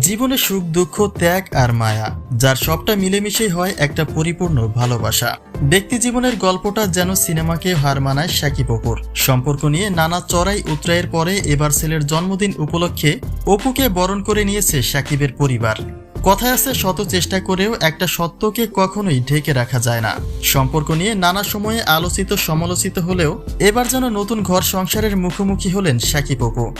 জীবনে সুখ, দুঃখ, ত্যাগ আর মায়া, যার সবটা মিলেমিশেই হয় একটা পরিপূর্ণ ভালোবাসা। ব্যক্তি জীবনের গল্পটা যেন সিনেমাকে হার মানায় শাকিব অপুর। সম্পর্ক নিয়ে নানা চড়াই উতরাইয়ের পরে এবার ছেলের জন্মদিন উপলক্ষে অপুকে বরণ করে নিয়েছে শাকিবের পরিবার। কথায় আছে, শত চেষ্টা করেও একটা সত্যকে কখনোই ঢেকে রাখা যায় না। সম্পর্ক নিয়ে নানা সময়ে আলোচিত সমালোচিত হলেও এবার যেন নতুন ঘর সংসারের মুখোমুখি হলেন শাকিব অপু।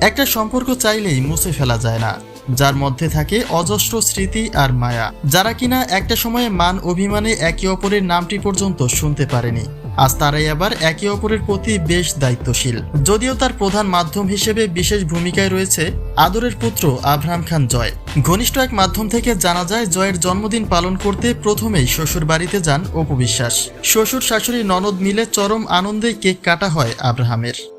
একটা সম্পর্ক চাইলেই মুছে ফেলা যায় না, যার মধ্যে থাকে অজস্র স্মৃতি আর মায়া, যারা কিনা একটা সময়ে মান অভিমানে একে অপরের নামটি পর্যন্ত শুনতে পারেনি। আজ তারাই আবার একে অপরের প্রতি বেশ দায়িত্বশীল। যদিও তার প্রধান মাধ্যম হিসেবে বিশেষ ভূমিকায় রয়েছে আদরের পুত্র আব্রাহাম খান জয়। ঘনিষ্ঠ এক মাধ্যম থেকে জানা যায়, জয়ের জন্মদিন পালন করতে প্রথমেই শ্বশুর বাড়িতে যান অপবিশ্বাস শ্বশুর শাশুড়ি ননদ মিলে চরম আনন্দে কেক কাটা হয় আব্রাহামের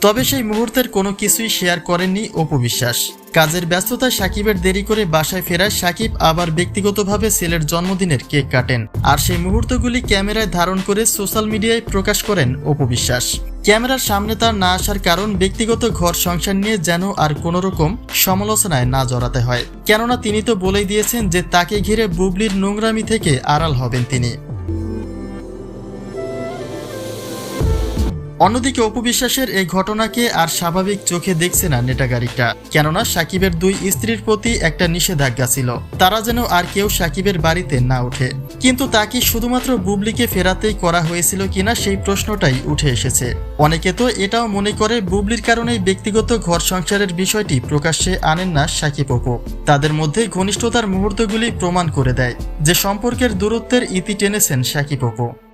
তবে সেই মুহূর্তের কোনো কিছুই শেয়ার করেননি অপু বিশ্বাস। কাজের ব্যস্ততায় সাকিবের দেরি করে বাসায় ফেরায় সাকিব আবার ব্যক্তিগতভাবে ছেলের জন্মদিনের কেক কাটেন। আর সেই মুহূর্তগুলি ক্যামেরায় ধারণ করে সোশ্যাল মিডিয়ায় প্রকাশ করেন অপু বিশ্বাস। ক্যামেরার সামনে তার না আসার কারণ ব্যক্তিগত ঘর সংসার নিয়ে যেন আর কোনো রকম সমালোচনায় না জড়াতে হয়। কেননা তিনি তো বলেই দিয়েছেন যে তাকে ঘিরে বুবলির নোংরামি থেকে আড়াল হবেন তিনি। অন্যদিকে অপু বিশ্বাসের এই ঘটনাকে আর স্বাভাবিক চোখে দেখছে না নেটাগারিটা কেননা সাকিবের দুই স্ত্রীর প্রতি একটা নিষেধাজ্ঞা ছিল। তারা যেন আর কেউ সাকিবের বাড়িতে না ওঠে। কিন্তু তা কি শুধুমাত্র বুবলিকে ফেরাতেই করা হয়েছিল কিনা সেই প্রশ্নটাই উঠে এসেছে। অনেকে তো এটাও মনে করে বুবলির কারণেই ব্যক্তিগত ঘর সংসারের বিষয়টি প্রকাশ্যে আনেন না সাকিব অপু। তাদের মধ্যে ঘনিষ্ঠতার মুহূর্তগুলি প্রমাণ করে দেয় যে সম্পর্কের দূরত্বের ইতি টেনেছেন সাকিব অপু।